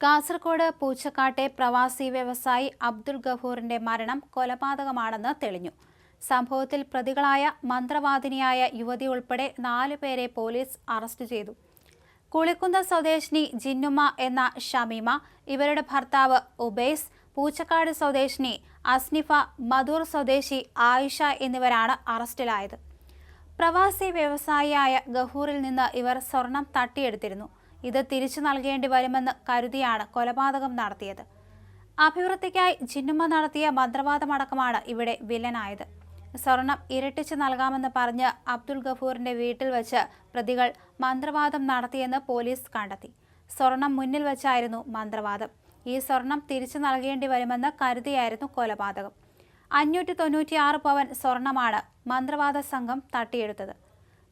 കാസർഗോഡ് പൂച്ചക്കാട്ടെ പ്രവാസി വ്യവസായി അബ്ദുൾ ഗഫൂറിന്റെ മരണം കൊലപാതകമാണെന്ന് തെളിഞ്ഞു. സംഭവത്തിൽ പ്രതികളായ മന്ത്രവാദിനിയായ യുവതി ഉൾപ്പെടെ നാലു പേരെ പോലീസ് അറസ്റ്റ് ചെയ്തു. കുളിക്കുന്ന സ്വദേശിനി ജിന്നുമ എന്ന ഷമീമ ഇവരുടെ ഭർത്താവ് ഉബേസ് പൂച്ചക്കാട് സ്വദേശിനി അസ്നിഫ മധൂർ സ്വദേശി ആയിഷ എന്നിവരാണ് അറസ്റ്റിലായത്. പ്രവാസി വ്യവസായിയായ ഗഹൂറിൽ നിന്ന് ഇവർ സ്വർണം തട്ടിയെടുത്തിരുന്നു. ഇത് തിരിച്ചു നൽകേണ്ടി വരുമെന്ന് കരുതിയാണ് കൊലപാതകം നടത്തിയത്. അഭിവൃദ്ധിക്കായി ജിന്നുമ നടത്തിയ മന്ത്രവാദമടക്കമാണ് ഇവിടെ വില്ലനായത്. സ്വർണം ഇരട്ടിച്ച് നൽകാമെന്ന് പറഞ്ഞ് അബ്ദുൽ ഗഫൂറിന്റെ വീട്ടിൽ വച്ച് പ്രതികൾ മന്ത്രവാദം നടത്തിയെന്ന് പോലീസ് കണ്ടെത്തി. സ്വർണം മുന്നിൽ വെച്ചായിരുന്നു മന്ത്രവാദം. ഈ സ്വർണം തിരിച്ചു നൽകേണ്ടി വരുമെന്ന് കരുതിയായിരുന്നു കൊലപാതകം. അഞ്ഞൂറ്റി തൊണ്ണൂറ്റിയാറ് പവൻ സ്വർണമാണ് മന്ത്രവാദ സംഘം തട്ടിയെടുത്തത്.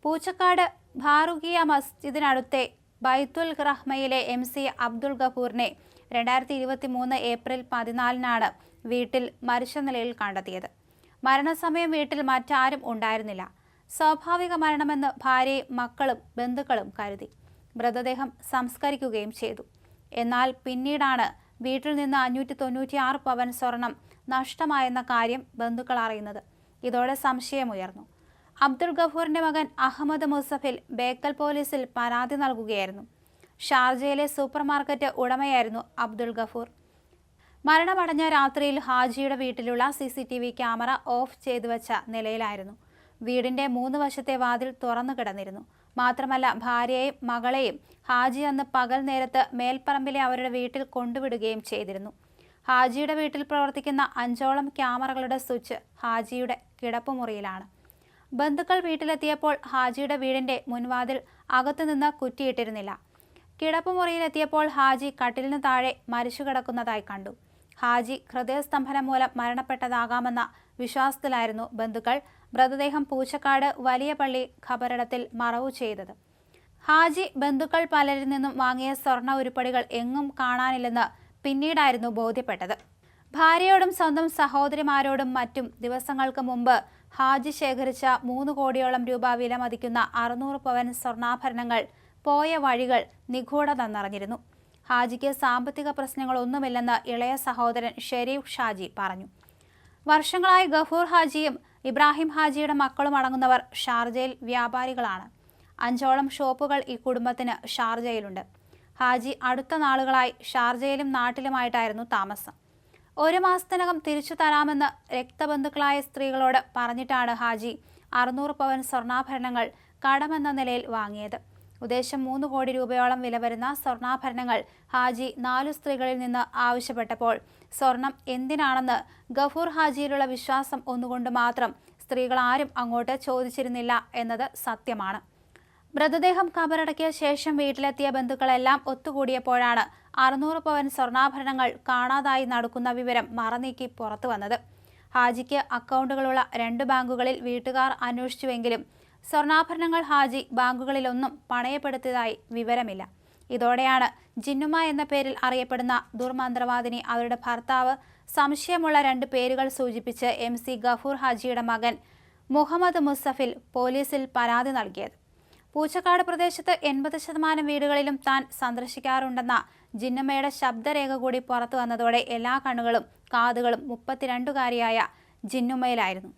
പൂച്ചക്കാട് ഭാറുകിയ മസ്ജിദിനടുത്തെ ബൈത്തുൽ റഹ്മയിലെ എം സി അബ്ദുൾ ഗഫൂറിനെ രണ്ടായിരത്തി ഇരുപത്തി മൂന്ന് ഏപ്രിൽ പതിനാലിനാണ് വീട്ടിൽ മരിച്ച നിലയിൽ കണ്ടെത്തിയത്. മരണസമയം വീട്ടിൽ മറ്റാരും ഉണ്ടായിരുന്നില്ല. സ്വാഭാവിക മരണമെന്ന് ഭാര്യയും മക്കളും ബന്ധുക്കളും കരുതി. മൃതദേഹം സംസ്കരിക്കുകയും ചെയ്തു. എന്നാൽ പിന്നീടാണ് വീട്ടിൽ നിന്ന് അഞ്ഞൂറ്റി തൊണ്ണൂറ്റിയാറ് പവൻ സ്വർണം നഷ്ടമായെന്ന കാര്യം ബന്ധുക്കൾ അറിയുന്നത്. ഇതോടെ സംശയമുയർന്നു. അബ്ദുൾ ഗഫൂറിന്റെ മകൻ അഹമ്മദ് മുസഫിൽ ബേക്കൽ പോലീസിൽ പരാതി നൽകുകയായിരുന്നു. ഷാർജയിലെ സൂപ്പർ മാർക്കറ്റ് ഉടമയായിരുന്നു അബ്ദുൾ ഗഫൂർ. മരണമടഞ്ഞ രാത്രിയിൽ ഹാജിയുടെ വീട്ടിലുള്ള C C T V camera off ചെയ്തു വച്ച നിലയിലായിരുന്നു. വീടിന്റെ മൂന്ന് വശത്തെ വാതിൽ തുറന്നു കിടന്നിരുന്നു. മാത്രമല്ല ഭാര്യയെയും മകളെയും ഹാജി അന്ന് പകൽ നേരത്ത് മേൽപ്പറമ്പിലെ അവരുടെ വീട്ടിൽ കൊണ്ടുവിടുകയും ചെയ്തിരുന്നു. ഹാജിയുടെ വീട്ടിൽ പ്രവർത്തിക്കുന്ന അഞ്ചോളം ക്യാമറകളുടെ സ്വിച്ച് ഹാജിയുടെ കിടപ്പുമുറിയിലാണ്. ബന്ധുക്കൾ വീട്ടിലെത്തിയപ്പോൾ ഹാജിയുടെ വീടിന്റെ മുൻവാതിൽ അകത്തുനിന്ന് കുറ്റിയിട്ടിരുന്നില്ല. കിടപ്പുമുറിയിലെത്തിയപ്പോൾ ഹാജി കട്ടിലിന് താഴെ മരിച്ചു കിടക്കുന്നതായി കണ്ടു. ഹാജി ഹൃദയസ്തംഭനം മൂലം മരണപ്പെട്ടതാകാമെന്ന വിശ്വാസത്തിലായിരുന്നു ബന്ധുക്കൾ മൃതദേഹം പൂച്ചക്കാട് വലിയ പള്ളി ഖബറിടത്തിൽ മറവു ചെയ്തത്. ഹാജി ബന്ധുക്കൾ പലരിൽ നിന്നും വാങ്ങിയ സ്വർണ ഉരുപ്പടികൾ എങ്ങും കാണാനില്ലെന്ന് പിന്നീടായിരുന്നു ബോധ്യപ്പെട്ടത്. ഭാര്യയോടും സ്വന്തം സഹോദരിമാരോടും മറ്റും ദിവസങ്ങൾക്ക് മുമ്പ് ഹാജി ശേഖരിച്ച മൂന്ന് കോടിയോളം രൂപ വില മതിക്കുന്ന അറുന്നൂറ് പവൻ സ്വർണാഭരണങ്ങൾ പോയ വഴികൾ നിഗൂഢത നിറഞ്ഞിരുന്നു ഹാജിക്ക് സാമ്പത്തിക പ്രശ്നങ്ങളൊന്നുമില്ലെന്ന് ഇളയ സഹോദരൻ ഷെരീഫ് ഷാജി പറഞ്ഞു. വർഷങ്ങളായി ഗഫൂർ ഹാജിയും ഇബ്രാഹിം ഹാജിയുടെ മക്കളും അടങ്ങുന്നവർ ഷാർജയിൽ വ്യാപാരികളാണ്. അഞ്ചോളം ഷോപ്പുകൾ ഈ കുടുംബത്തിന് ഷാർജയിലുണ്ട്. ഹാജി അടുത്ത നാളുകളായി ഷാർജയിലും നാട്ടിലുമായിട്ടായിരുന്നു താമസം. ഒരു മാസത്തിനകം തിരിച്ചു തരാമെന്ന് രക്തബന്ധുക്കളായ സ്ത്രീകളോട് പറഞ്ഞിട്ടാണ് ഹാജി. അറുന്നൂറ് പവൻ സ്വർണാഭരണങ്ങൾ കടമെന്ന നിലയിൽ വാങ്ങിയത്. ഉദ്ദേശം മൂന്ന് കോടി രൂപയോളം വില വരുന്ന സ്വർണാഭരണങ്ങൾ ഹാജി നാലു സ്ത്രീകളിൽ നിന്ന് ആവശ്യപ്പെട്ടപ്പോൾ സ്വർണം എന്തിനാണെന്ന് ഗഫൂർ ഹാജിയിലുള്ള വിശ്വാസം ഒന്നുകൊണ്ട് മാത്രം സ്ത്രീകൾ ആരും അങ്ങോട്ട് ചോദിച്ചിരുന്നില്ല എന്നത് സത്യമാണ്. മൃതദേഹം കബറടക്കിയ ശേഷം വീട്ടിലെത്തിയ ബന്ധുക്കളെല്ലാം ഒത്തുകൂടിയപ്പോഴാണ് അറുന്നൂറ് പവൻ സ്വർണാഭരണങ്ങൾ കാണാതായി നടക്കുന്ന വിവരം മറനീക്കി പുറത്തു വന്നത്. ഹാജിക്ക് അക്കൗണ്ടുകളുള്ള രണ്ട് ബാങ്കുകളിൽ വീട്ടുകാർ അന്വേഷിച്ചുവെങ്കിലും സ്വർണാഭരണങ്ങൾ ഹാജി ബാങ്കുകളിലൊന്നും പണയപ്പെടുത്തിയതായി വിവരമില്ല. ഇതോടെയാണ് ജിന്നുമ എന്ന പേരിൽ അറിയപ്പെടുന്ന ദുർമന്ത്രവാദിനി അവരുടെ ഭർത്താവ് സംശയമുള്ള രണ്ട് പേരുകൾ സൂചിപ്പിച്ച് എം സി ഗഫൂർ ഹാജിയുടെ മകൻ മുഹമ്മദ് മുസഫിൽ പോലീസിൽ പരാതി നൽകിയത്. പൂച്ചക്കാട് പ്രദേശത്ത് എൺപത് ശതമാനം വീടുകളിലും താൻ സന്ദർശിക്കാറുണ്ടെന്ന ജിന്നമ്മയുടെ ശബ്ദരേഖ കൂടി പുറത്തു വന്നതോടെ എല്ലാ കണ്ണുകളും കാതുകളും മുപ്പത്തിരണ്ടുകാരിയായ ജിന്നുമ്മയിലായിരുന്നു.